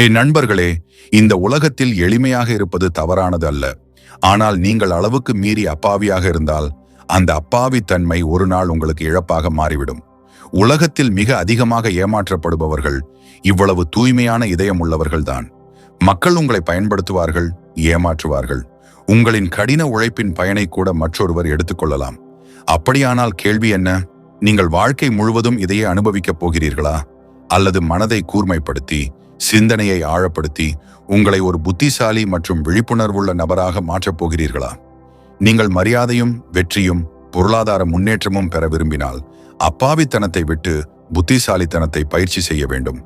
என் நண்பர்களே இந்த உலகத்தில் எளிமையாக இருப்பது தவறானது அல்ல. ஆனால் நீங்கள் அளவுக்கு மீறி அப்பாவியாக இருந்தால் அந்த அப்பாவித்தன்மை ஒரு நாள் உங்களுக்கு இழப்பாக மாறிவிடும். உலகத்தில் மிக அதிகமாக ஏமாற்றப்படுபவர்கள் இவ்வளவு தூய்மையான இதயம் உள்ளவர்கள்தான் மக்கள் உங்களை பயன்படுத்துவார்கள் ஏமாற்றுவார்கள். உங்களின் கடின உழைப்பின் பயனை கூட மற்றொருவர் எடுத்துக்கொள்ளலாம் அப்படியானால் கேள்வி என்ன? நீங்கள் வாழ்க்கை முழுவதும் இதையே அனுபவிக்கப் போகிறீர்களா? அல்லது மனதை கூர்மைப்படுத்தி சிந்தனையை ஆழப்படுத்தி உங்களை ஒரு புத்திசாலி மற்றும் விழிப்புணர்வுள்ள நபராக மாற்றப் போகிறீர்களா? நீங்கள் மரியாதையும் வெற்றியும் பொருளாதார முன்னேற்றமும் பெற விரும்பினால் அப்பாவித்தனத்தை விட்டு புத்திசாலித்தனத்தை பயிற்சி செய்ய வேண்டும்.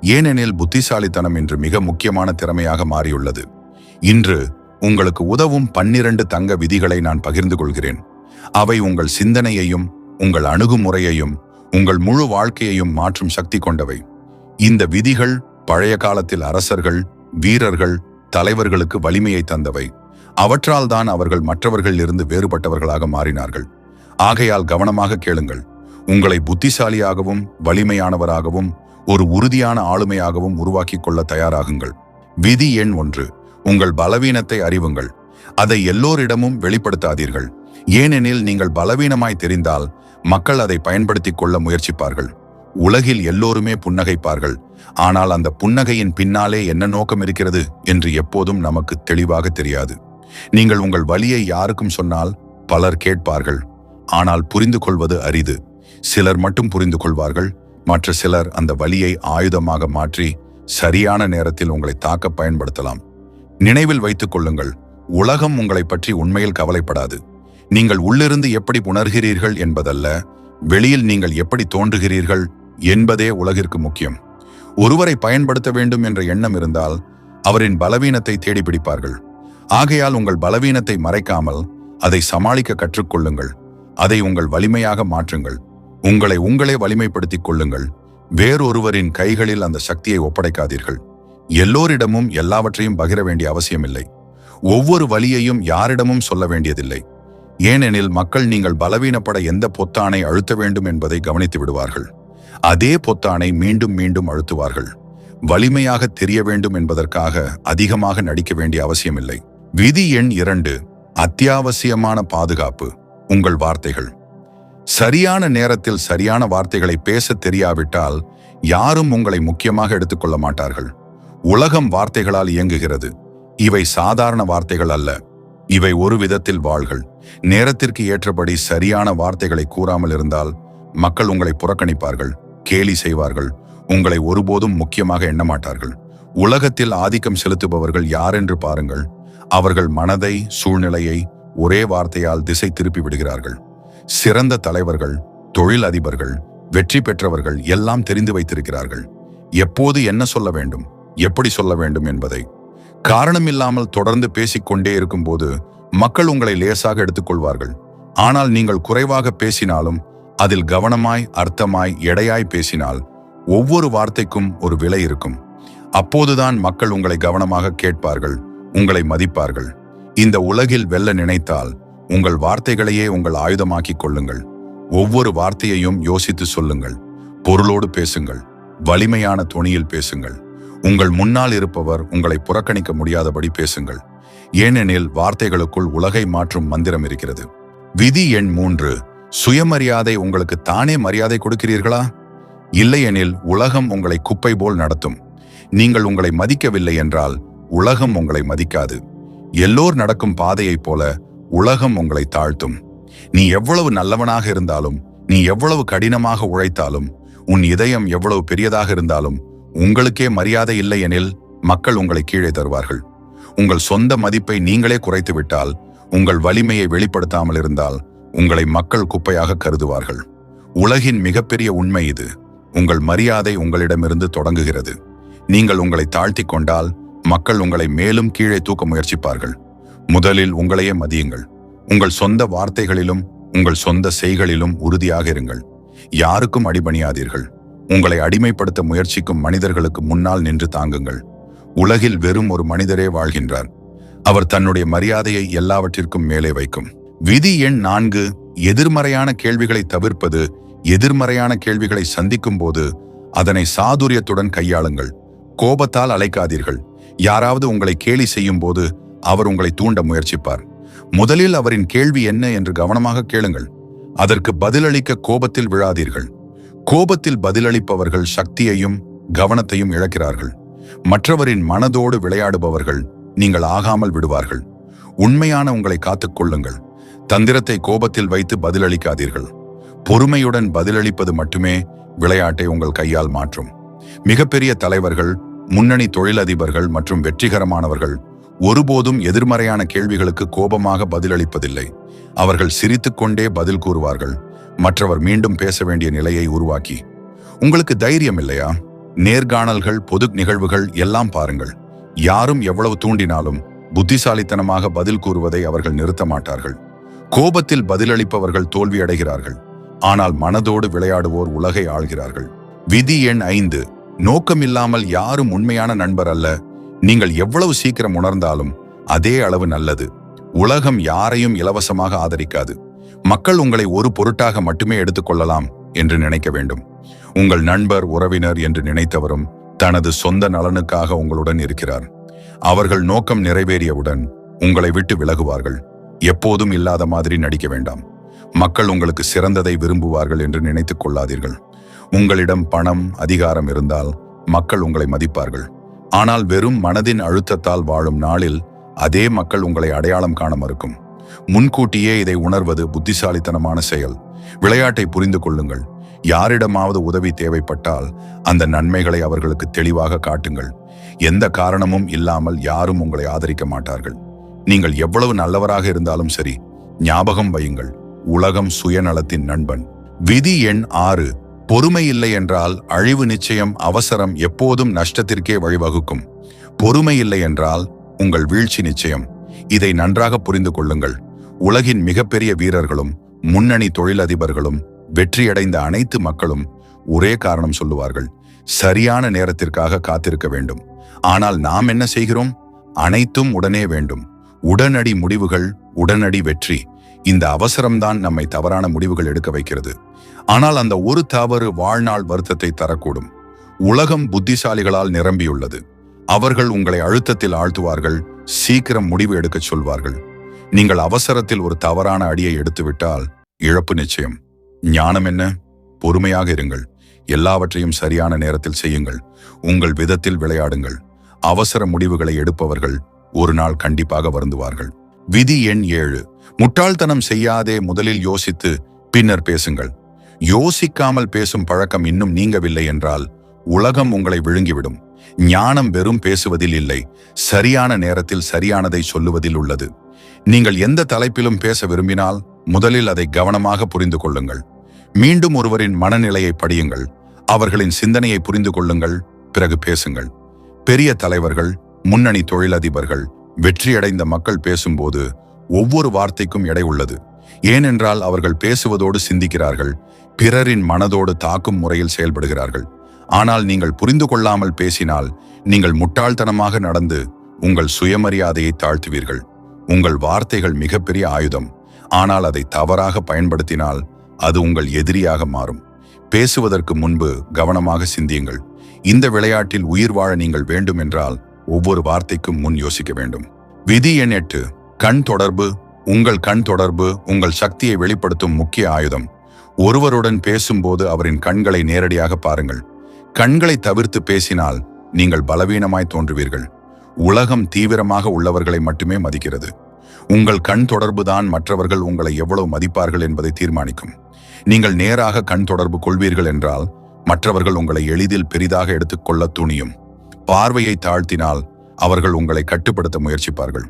ஏனெனில் புத்திசாலித்தனம் இன்று மிக முக்கியமான திறமையாக மாறியுள்ளது. இன்று உங்களுக்கு உதவும் பன்னிரண்டு தங்க விதிகளை நான் பகிர்ந்து கொள்கிறேன். அவை உங்கள் சிந்தனையையும் உங்கள் அணுகுமுறையையும் உங்கள் முழு வாழ்க்கையையும் மாற்றும் சக்தி கொண்டவை. இந்த விதிகள் பழைய காலத்தில் அரசர்கள் வீரர்கள் தலைவர்களுக்கு வலிமையை தந்தவை. அவற்றால் தான் அவர்கள் மற்றவர்கள் இருந்து வேறுபட்டவர்களாக மாறினார்கள். ஆகையால் கவனமாக கேளுங்கள். உங்களை புத்திசாலியாகவும் வலிமையானவராகவும் ஒரு உறுதியான ஆளுமையாகவும் உருவாக்கிக் கொள்ள தயாராகுங்கள். விதி எண் ஒன்று. உங்கள் பலவீனத்தை அறிவுங்கள். அதை எல்லோரிடமும் வெளிப்படுத்தாதீர்கள். ஏனெனில் நீங்கள் பலவீனமாய் தெரிந்தால் மக்கள் அதை பயன்படுத்திக் கொள்ள முயற்சிப்பார்கள். உலகில் எல்லோருமே புன்னகைப்பார்கள். ஆனால் அந்த புன்னகையின் பின்னாலே என்ன நோக்கம் இருக்கிறது என்று எப்போதும் நமக்கு தெளிவாக தெரியாது. நீங்கள் உங்கள் வழியை யாருக்கும் சொன்னால் பலர் கேட்பார்கள். ஆனால் புரிந்து கொள்வது அரிது. சிலர் மட்டும் புரிந்து கொள்வார்கள். மற்ற சிலர் அந்த வழியை ஆயுதமாக மாற்றி சரியான நேரத்தில் உங்களை தாக்க பயன்படுத்தலாம். நினைவில் வைத்துக் கொள்ளுங்கள். உலகம் உங்களை பற்றி உண்மையில் கவலைப்படாது. நீங்கள் உள்ளிருந்து எப்படி உணர்கிறீர்கள் என்பதல்ல. வெளியில் நீங்கள் எப்படி தோன்றுகிறீர்கள் என்பதே உலகிற்கு முக்கியம். ஒருவரை பயன்படுத்த வேண்டும் என்ற எண்ணம் இருந்தால் அவரின் பலவீனத்தை தேடிப்பிடிப்பார்கள் ஆகையால் உங்கள் பலவீனத்தை மறைக்காமல் அதை சமாளிக்க கற்றுக்கொள்ளுங்கள். அதை உங்கள் வலிமையாக மாற்றுங்கள். உங்களை உங்களே வலிமைப்படுத்திக் கொள்ளுங்கள். வேறொருவரின் கைகளில் அந்த சக்தியை ஒப்படைக்காதீர்கள். எல்லோரிடமும் எல்லாவற்றையும் பகிர வேண்டிய அவசியமில்லை. ஒவ்வொரு வழியையும் யாரிடமும் சொல்ல வேண்டியதில்லை. ஏனெனில் மக்கள் நீங்கள் பலவீனப்பட எந்த பொத்தானை அழுத்த வேண்டும் என்பதை கவனித்து விடுவார்கள். அதே பொத்தானை மீண்டும் மீண்டும் அழுத்துவார்கள். வலிமையாக தெரிய வேண்டும் என்பதற்காக அதிகமாக நடிக்க வேண்டிய அவசியமில்லை. விதி எண் இரண்டு அத்தியாவசியமான பாதுகாப்பு உங்கள் வார்த்தைகள். சரியான நேரத்தில் சரியான வார்த்தைகளை பேச தெரியாவிட்டால் யாரும் உங்களை முக்கியமாக எடுத்துக்கொள்ள மாட்டார்கள். உலகம் வார்த்தைகளால் இயங்குகிறது. இவை சாதாரண வார்த்தைகள் அல்ல. இவை ஒரு விதத்தில் வாள்கள் நேரத்திற்கு ஏற்றபடி சரியான வார்த்தைகளை கூறாமல் இருந்தால் மக்கள் உங்களை புறக்கணிப்பார்கள் கேலி செய்வார்கள் உங்களை ஒருபோதும் முக்கியமாக எண்ணமாட்டார்கள். உலகத்தில் ஆதிக்கம் செலுத்துபவர்கள் யாரென்று பாருங்கள் அவர்கள் மனதை சூழ்நிலையை ஒரே வார்த்தையால் திசை திருப்பி விடுகிறார்கள். சிறந்த தலைவர்கள் தொழில் அதிபர்கள் வெற்றி பெற்றவர்கள் எல்லாம் தெரிந்து வைத்திருக்கிறார்கள். எப்போது என்ன சொல்ல வேண்டும் எப்படி சொல்ல வேண்டும் என்பதை. காரணமில்லாமல் தொடர்ந்து பேசிக்கொண்டே இருக்கும்போது மக்கள் உங்களை லேசாக எடுத்துக்கொள்வார்கள். ஆனால் நீங்கள் குறைவாக பேசினாலும் அதில் கவனமாய் அர்த்தமாய் எடையாய் பேசினால் ஒவ்வொரு வார்த்தைக்கும் ஒரு விலை இருக்கும். அப்போதுதான் மக்கள் உங்களை கவனமாக கேட்பார்கள் உங்களை மதிப்பார்கள். இந்த உலகில் வெல்ல நினைத்தால் உங்கள் வார்த்தைகளையே உங்கள் ஆயுதமாக்கிக் கொள்ளுங்கள். ஒவ்வொரு வார்த்தையையும் யோசித்து சொல்லுங்கள் பொருளோடு பேசுங்கள் வலிமையான துணியில் பேசுங்கள். உங்கள் முன்னால் இருப்பவர் உங்களை புறக்கணிக்க முடியாதபடி பேசுங்கள். ஏனெனில் வார்த்தைகளுக்குள் உலகை மாற்றும் மந்திரம் இருக்கிறது. விதி எண் மூன்று சுயமரியாதை உங்களுக்கு தானே மரியாதை கொடுக்கிறீர்களா? இல்லையெனில் உலகம் உங்களை குப்பை போல் நடத்தும். நீங்கள் உங்களை மதிக்கவில்லை என்றால் உலகம் உங்களை மதிக்காது. எல்லோர் நடக்கும் பாதையைப் போல உலகம் உங்களை தாழ்த்தும். நீ எவ்வளவு நல்லவனாக இருந்தாலும் நீ எவ்வளவு கடினமாக உழைத்தாலும் உன் இதயம் எவ்வளவு பெரியதாக இருந்தாலும் உங்களுக்கே மரியாதை இல்லை எனில் மக்கள் உங்களை கீழே தருவார்கள். உங்கள் சொந்த மதிப்பை நீங்களே குறைத்துவிட்டால் உங்கள் வலிமையை வெளிப்படுத்தாமல் இருந்தால் உங்களை மக்கள் குப்பையாக கருதுவார்கள். உலகின் மிகப்பெரிய உண்மை இது. உங்கள் மரியாதை உங்களிடமிருந்து தொடங்குகிறது. நீங்கள் உங்களை தாழ்த்தி கொண்டால் மக்கள் உங்களை மேலும் கீழே தூக்க முயற்சிப்பார்கள். முதலில் உங்களையே மதியுங்கள். உங்கள் சொந்த வார்த்தைகளிலும் உங்கள் சொந்த செய்களிலும் உறுதியாக இருங்கள். யாருக்கும் அடிபணியாதீர்கள். உங்களை அடிமைப்படுத்த முயற்சிக்கும் மனிதர்களுக்கு முன்னால் நின்று தாங்குங்கள். உலகில் வெறும் ஒரு மனிதரே வாழ்கின்றார். அவர் தன்னுடைய மரியாதையை எல்லாவற்றிற்கும் மேலே வைக்கும். விதி எண் நான்கு எதிர்மறையான கேள்விகளை தவிர்ப்பது எதிர்மறையான கேள்விகளை சந்திக்கும் போது அதனை சாதுரியத்துடன் கையாளுங்கள். கோபத்தால் அழைக்காதீர்கள். யாராவது உங்களை கேலி செய்யும் போது அவர் உங்களை தூண்ட முயற்சிப்பார். முதலில் அவரின் கேள்வி என்ன என்று கவனமாக கேளுங்கள். அதற்கு பதிலளிக்க கோபத்தில் விழாதீர்கள். கோபத்தில் பதிலளிப்பவர்கள் சக்தியையும் கவனத்தையும் இழக்கிறார்கள். மற்றவரின் மனதோடு விளையாடுபவர்கள் நீங்கள் ஆகாமல் விடுவார்கள். உண்மையான உங்களை காத்துக் கொள்ளுங்கள். தந்திரத்தை கோபத்தில் வைத்து பதிலளிக்காதீர்கள். பொறுமையுடன் பதிலளிப்பது மட்டுமே விளையாட்டை உங்கள் கையால் மாற்றும். மிகப்பெரிய தலைவர்கள் முன்னணி தொழிலதிபர்கள் மற்றும் வெற்றிகரமானவர்கள் ஒருபோதும் எதிர்மறையான கேள்விகளுக்கு கோபமாக பதிலளிப்பதில்லை. அவர்கள் சிரித்துக்கொண்டே பதில் கூறுவார்கள். மற்றவர் மீண்டும் பேச வேண்டிய நிலையை உருவாக்கி. உங்களுக்கு தைரியம் இல்லையா? நேர்காணல்கள் பொது நிகழ்வுகள் எல்லாம் பாருங்கள். யாரும் எவ்வளவு தூண்டினாலும் புத்திசாலித்தனமாக பதில் கூறுவதை அவர்கள் நிறுத்த மாட்டார்கள் கோபத்தில் பதிலளிப்பவர்கள் தோல்வியடைகிறார்கள். ஆனால் மனதோடு விளையாடுவோர் உலகை ஆள்கிறார்கள். விதி எண் ஐந்து. நோக்கமில்லாமல் யாரும் உண்மையான நண்பர் அல்ல. நீங்கள் எவ்வளவு சீக்கிரம் உணர்ந்தாலும் அதே அளவு நல்லது. உலகம் யாரையும் இலவசமாக ஆதரிக்காது. மக்கள் உங்களை ஒரு பொருட்டாக மட்டுமே எடுத்துக்கொள்ளலாம் என்று நினைக்க வேண்டும். உங்கள் நண்பர் உறவினர் என்று நினைத்தவரும் தனது சொந்த நலனுக்காக உங்களுடன் இருக்கிறார். அவர்கள் நோக்கம் நிறைவேறியவுடன் உங்களை விட்டு விலகுவார்கள். எப்போதும் இல்லாத மாதிரி நடிக்க வேண்டாம். மக்கள் உங்களுக்கு சிறந்ததை விரும்புவார்கள் என்று நினைத்துக் கொள்ளாதீர்கள். உங்களிடம் பணம் அதிகாரம் இருந்தால் மக்கள் உங்களை மதிப்பார்கள். ஆனால் வெறும் மனதின் அழுத்தத்தால் வாழும் நாளில் அதே மக்கள் உங்களை அடையாளம் காண மறுக்கும். முன்கூட்டியே இதை உணர்வது புத்திசாலித்தனமான செயல். விளையாட்டை புரிந்து கொள்ளுங்கள். யாரிடமாவது உதவி தேவைப்பட்டால் அந்த நன்மைகளை அவர்களுக்கு தெளிவாக காட்டுங்கள். எந்த காரணமும் இல்லாமல் யாரும் உங்களை ஆதரிக்க மாட்டார்கள். நீங்கள் எவ்வளவு நல்லவராக இருந்தாலும் சரி ஞாபகம் வையுங்கள். உலகம் சுயநலத்தின் நண்பன். விதி எண் ஆறு பொறுமை இல்லை என்றால் அழிவு நிச்சயம் அவசரம் எப்போதும் நஷ்டத்திற்கே வழிவகுக்கும். பொறுமை இல்லை என்றால் உங்கள் வீழ்ச்சி நிச்சயம். இதை நன்றாக புரிந்து கொள்ளுங்கள். உலகின் மிகப்பெரிய வீரர்களும் முன்னணி தொழிலதிபர்களும் வெற்றியடைந்த அனைத்து மக்களும் ஒரே காரணம் சொல்லுவார்கள். சரியான நேரத்திற்காக காத்திருக்க வேண்டும். ஆனால் நாம் என்ன செய்கிறோம்? அனைத்தும் உடனே வேண்டும். உடனடி முடிவுகள் உடனடி வெற்றி. இந்த அவசரம்தான் நம்மை தவறான முடிவுகள் எடுக்க வைக்கிறது. ஆனால் அந்த ஒரு தவறு வாழ்நாள் வருத்தத்தை தரக்கூடும். உலகம் புத்திசாலிகளால் நிரம்பியுள்ளது. அவர்கள் உங்களை அழுத்தத்தில் ஆழ்த்துவார்கள் சீக்கிரம் முடிவு எடுக்கச் சொல்வார்கள். நீங்கள் அவசரத்தில் ஒரு தவறான அடியை எடுத்துவிட்டால் இழப்பு நிச்சயம். ஞானம் என்ன? பொறுமையாக இருங்கள். எல்லாவற்றையும் சரியான நேரத்தில் செய்யுங்கள். உங்கள் விதத்தில் விளையாடுங்கள். அவசர முடிவுகளை எடுப்பவர்கள் ஒரு நாள் கண்டிப்பாக வருந்துவார்கள். விதி எண் ஏழு. முட்டாள்தனம் செய்யாதே முதலில் யோசித்து பின்னர் பேசுங்கள். யோசிக்காமல் பேசும் பழக்கம் இன்னும் நீங்கவில்லை என்றால் உலகம் உங்களை விழுங்கிவிடும். ஞானம் வெறும் பேசுவதில் இல்லை. சரியான நேரத்தில் சரியானதை சொல்லுவதில் உள்ளது. நீங்கள் எந்த தலைப்பிலும் பேச விரும்பினால் முதலில் அதை கவனமாக புரிந்து கொள்ளுங்கள். மீண்டும் ஒருவரின் மனநிலையை படியுங்கள். அவர்களின் சிந்தனையை புரிந்து கொள்ளுங்கள். பிறகு பேசுங்கள். பெரிய தலைவர்கள் முன்னணி தொழிலதிபர்கள் வெற்றியடைந்த மக்கள் பேசும்போது ஒவ்வொரு வார்த்தைக்கும் எடை உள்ளது. ஏனென்றால் அவர்கள் பேசுவதோடு சிந்திக்கிறார்கள் பிறரின் மனதோடு தாக்கும் முறையில் செயல்படுகிறார்கள். ஆனால் நீங்கள் புரிந்து கொள்ளாமல் பேசினால் நீங்கள் முட்டாள்தனமாக நடந்து உங்கள் சுயமரியாதையை தாழ்த்துவீர்கள். உங்கள் வார்த்தைகள் மிகப்பெரிய ஆயுதம். ஆனால் அதை தவறாக பயன்படுத்தினால் அது உங்கள் எதிரியாக மாறும். பேசுவதற்கு முன்பு கவனமாக சிந்தியுங்கள். இந்த விளையாட்டில் உயிர் வாழ நீங்கள் வேண்டுமென்றால் ஒவ்வொரு வார்த்தைக்கும் முன் யோசிக்க வேண்டும். விதி எண் எட்டு கண் தொடர்பு உங்கள் கண் தொடர்பு உங்கள் சக்தியை வெளிப்படுத்தும் முக்கிய ஆயுதம். ஒருவருடன் பேசும்போது அவரின் கண்களை நேரடியாக பாருங்கள். கண்களை தவிர்த்து பேசினால் நீங்கள் பலவீனமாய் தோன்றுவீர்கள். உலகம் தீவிரமாக உள்ளவர்களை மட்டுமே மதிக்கிறது. உங்கள் கண் தொடர்புதான் மற்றவர்கள் உங்களை எவ்வளவு மதிப்பார்கள் என்பதை தீர்மானிக்கும். நீங்கள் நேராக கண் தொடர்பு கொள்வீர்கள் என்றால் மற்றவர்கள் உங்களை எளிதில் பெரிதாக எடுத்துக்கொள்ள துணியும். பார்வையை தாழ்த்தினால் அவர்கள் உங்களை கட்டுப்படுத்த முயற்சிப்பார்கள்.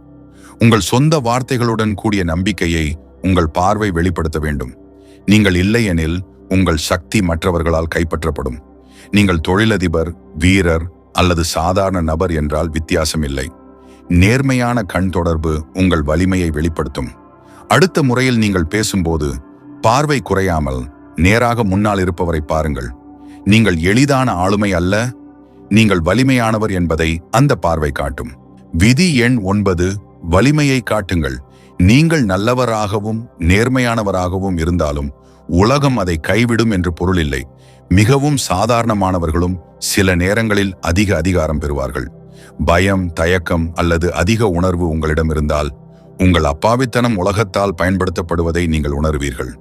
உங்கள் சொந்த வார்த்தைகளுடன் கூடிய நம்பிக்கையை உங்கள் பார்வை வெளிப்படுத்த வேண்டும். நீங்கள் இல்லையெனில் உங்கள் சக்தி மற்றவர்களால் கைப்பற்றப்படும். நீங்கள் தொழிலதிபர் வீரர் அல்லது சாதாரண நபர் என்றால் வித்தியாசம் இல்லை. நேர்மையான கண் தொடர்பு உங்கள் வலிமையை வெளிப்படுத்தும். அடுத்த முறையில் நீங்கள் பேசும்போது பார்வை குறையாமல் நேராக முன்னால் இருப்பவரை பாருங்கள். நீங்கள் எளிதான ஆளுமை அல்ல நீங்கள் வலிமையானவர் என்பதை அந்த பார்வை காட்டும். விதி எண் ஒன்பது வலிமையை காட்டுங்கள். நீங்கள் நல்லவராகவும் நேர்மையானவராகவும் இருந்தாலும் உலகம் அதை கைவிடும் என்று பொருள் இல்லை. மிகவும் சாதாரணமானவர்களும் சில நேரங்களில் அதிக அதிகாரம் பெறுவார்கள். பயம் தயக்கம் அல்லது அதிக உணர்வு உங்களிடம் இருந்தால் உங்கள் அப்பாவித்தனம் உலகத்தால் பயன்படுத்தப்படுவதை நீங்கள் உணர்வீர்கள்.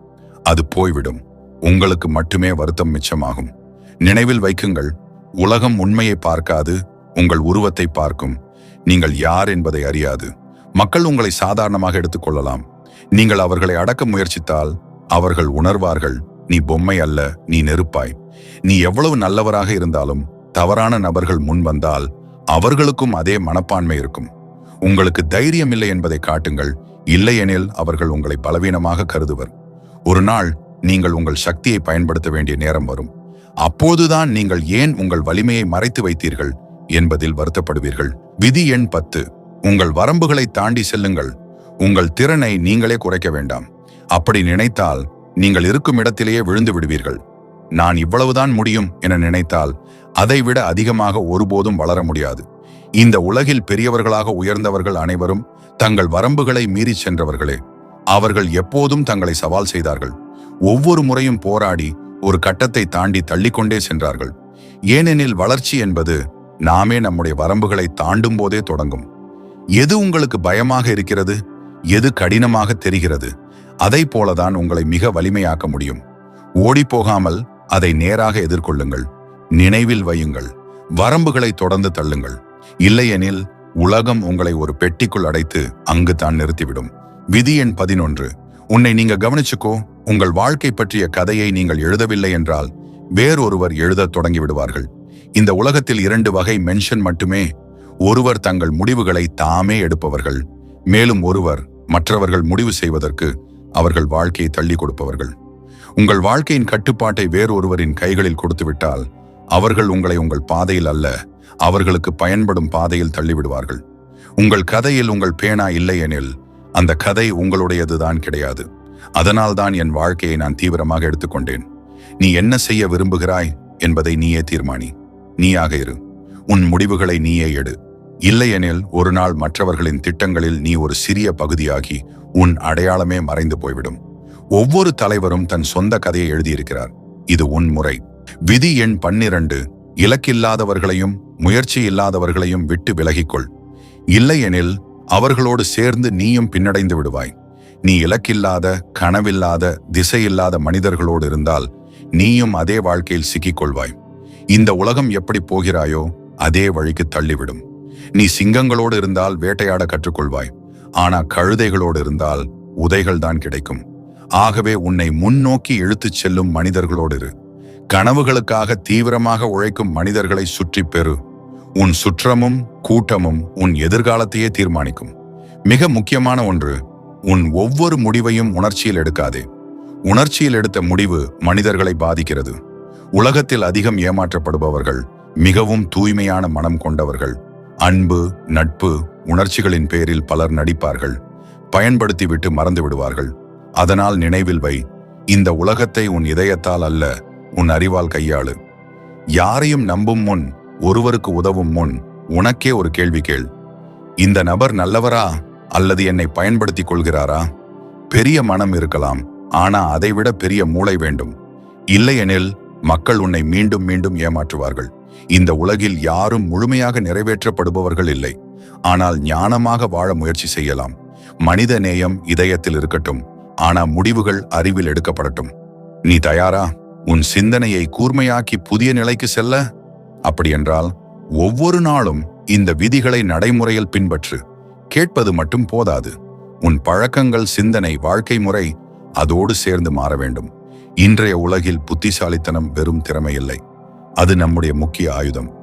அது போய்விடும். உங்களுக்கு மட்டுமே வருத்தம் மிச்சமாகும். நினைவில் வைக்குங்கள் உலகம் உண்மையை பார்க்காது உங்கள் உருவத்தை பார்க்கும். நீங்கள் யார் என்பதை அறியாது. மக்கள் உங்களை சாதாரணமாக எடுத்துக்கொள்ளலாம் நீங்கள் அவர்களை அடக்க முயற்சித்தால் அவர்கள் உணர்வார்கள் நீ பொம்மை அல்ல நீ நெருப்பாய். நீ எவ்வளவு நல்லவராக இருந்தாலும் தவறான நபர்கள் முன் வந்தால் அவர்களுக்கும் அதே மனப்பான்மை இருக்கும். உங்களுக்கு தைரியம் இல்லை என்பதை காட்டுங்கள். இல்லையெனில் அவர்கள் உங்களை பலவீனமாக கருதுவர். ஒரு நாள் நீங்கள் உங்கள் சக்தியை பயன்படுத்த வேண்டிய நேரம் வரும். அப்போதுதான் நீங்கள் ஏன் உங்கள் வலிமையை மறைத்து வைத்தீர்கள் என்பதில் வருத்தப்படுவீர்கள். விதி எண் பத்து. உங்கள் வரம்புகளை தாண்டி செல்லுங்கள். உங்கள் திறனை நீங்களே குறைக்க வேண்டாம். அப்படி நினைத்தால் நீங்கள் இருக்கும் இடத்திலேயே விழுந்து விடுவீர்கள். நான் இவ்வளவுதான் முடியும் என நினைத்தால் அதைவிட அதிகமாக ஒருபோதும் வளர முடியாது. இந்த உலகில் பெரியவர்களாக உயர்ந்தவர்கள் அனைவரும் தங்கள் வரம்புகளை மீறி சென்றவர்களே. அவர்கள் எப்போதும் தங்களை சவால் செய்தார்கள். ஒவ்வொரு முறையும் போராடி ஒரு கட்டத்தை தாண்டி தள்ளிக்கொண்டே சென்றார்கள். ஏனெனில் வளர்ச்சி என்பது நாமே நம்முடைய வரம்புகளை தாண்டும் போதே தொடங்கும். எது உங்களுக்கு பயமாக இருக்கிறது? எது கடினமாக தெரிகிறது? அதை போலதான் உங்களை மிக வலிமையாக்க முடியும். ஓடிப்போகாமல் அதை நேராக எதிர்கொள்ளுங்கள். நினைவில் வையுங்கள். வரம்புகளை தொடர்ந்து தள்ளுங்கள். இல்லையெனில் உலகம் உங்களை ஒரு பெட்டிக்குள் அடைத்து அங்கு தான் நிறுத்திவிடும். விதி எண் பதினொன்று. உன்னை நீங்க கவனிச்சுக்கோ உங்கள் வாழ்க்கை பற்றிய கதையை நீங்கள் எழுதவில்லை என்றால் வேறொருவர் எழுதத் தொடங்கி விடுவார்கள் இந்த உலகத்தில் இரண்டு வகை மென்ஷன் மட்டுமே ஒருவர் தங்கள் முடிவுகளை தாமே எடுப்பவர்கள். மேலும் ஒருவர் மற்றவர்கள் முடிவு செய்வதற்கு அவர்கள் வாழ்க்கையை தள்ளி கொடுப்பவர்கள். உங்கள் வாழ்க்கையின் கட்டுப்பாட்டை வேறொருவரின் கைகளில் கொடுத்துவிட்டால் அவர்கள் உங்களை உங்கள் பாதையில் அல்ல அவர்களுக்கு பயன்படும் பாதையில் தள்ளிவிடுவார்கள். உங்கள் கதையில் உங்கள் பேனா இல்லையெனில் அந்த கதை உங்களுடையதுதான் கிடையாது. அதனால்தான் என் வாழ்க்கையை நான் தீவிரமாக எடுத்துக்கொண்டேன். நீ என்ன செய்ய விரும்புகிறாய் என்பதை நீயே தீர்மானி. நீயாக இரு. உன் முடிவுகளை நீயே எடு. இல்லையெனில் ஒரு நாள் மற்றவர்களின் திட்டங்களில் நீ ஒரு சிறிய பகுதியாகி உன் அடையாளமே மறைந்து போய்விடும். ஒவ்வொரு தலைவரும் தன் சொந்த கதையை எழுதியிருக்கிறார். இது உன் முறை. விதி எண் பன்னிரண்டு. இலக்கில்லாதவர்களையும் முயற்சி இல்லாதவர்களையும் விட்டு விலகிக்கொள். இல்லையெனில் அவர்களோடு சேர்ந்து நீயும் பின்னடைந்து விடுவாய். நீ இலக்கில்லாத கனவில்லாத திசையில்லாத மனிதர்களோடு இருந்தால் நீயும் அதே வாழ்க்கையில் சிக்கிக்கொள்வாய். இந்த உலகம் எப்படி போகிறாயோ அதே வழிக்கு தள்ளிவிடும். நீ சிங்கங்களோடு இருந்தால் வேட்டையாட கற்றுக்கொள்வாய். ஆனா கழுதைகளோடு இருந்தால் உதைகள் தான் கிடைக்கும். ஆகவே உன்னை முன்னோக்கி இழுத்துச் செல்லும் மனிதர்களோடு இரு. கனவுகளுக்காக தீவிரமாக உழைக்கும் மனிதர்களை சுற்றி பெறு. உன் சுற்றமும் கூட்டமும் உன் எதிர்காலத்தையே தீர்மானிக்கும். மிக முக்கியமான ஒன்று உன் ஒவ்வொரு முடிவையும் உணர்ச்சியில் எடுக்காதே. உணர்ச்சியில் எடுத்த முடிவு மனிதர்களை பாதிக்கிறது. உலகத்தில் அதிகம் ஏமாற்றப்படுபவர்கள் மிகவும் தூய்மையான மனம் கொண்டவர்கள் அன்பு நட்பு உணர்ச்சிகளின் பேரில் பலர் நடிப்பார்கள் பயன்படுத்திவிட்டு மறந்து விடுவார்கள். அதனால் நினைவில் வை இந்த உலகத்தை உன் இதயத்தால் அல்ல உன் அறிவால் கையாளு. யாரையும் நம்பும் முன் ஒருவருக்கு உதவும் முன் உனக்கே ஒரு கேள்வி கேள். இந்த நபர் நல்லவரா அல்லது என்னை பயன்படுத்திக் கொள்கிறாரா? பெரிய மனம் இருக்கலாம் ஆனா அதைவிட பெரிய மூளை வேண்டும். இல்லையெனில் மக்கள் உன்னை மீண்டும் மீண்டும் ஏமாற்றுவார்கள். இந்த உலகில் யாரும் முழுமையாக நிறைவேற்றப்படுபவர்கள் இல்லை. ஆனால் ஞானமாக வாழ முயற்சி செய்யலாம். மனித நேயம் இதயத்தில் இருக்கட்டும் ஆனா முடிவுகள் அறிவில் எடுக்கப்படட்டும். நீ தயாரா? உன் சிந்தனையை கூர்மையாக்கி புதிய நிலைக்கு செல்ல? அப்படியென்றால் ஒவ்வொரு நாளும் இந்த விதிகளை நடைமுறையில் பின்பற்று கேட்பது மட்டும் போதாது. உன் பழக்கங்கள் சிந்தனை வாழ்க்கை முறை அதோடு சேர்ந்து மாற வேண்டும். இன்றைய உலகில் புத்திசாலித்தனம் வெறும் திறமையில்லை. அது நம்முடைய முக்கிய ஆயுதம்.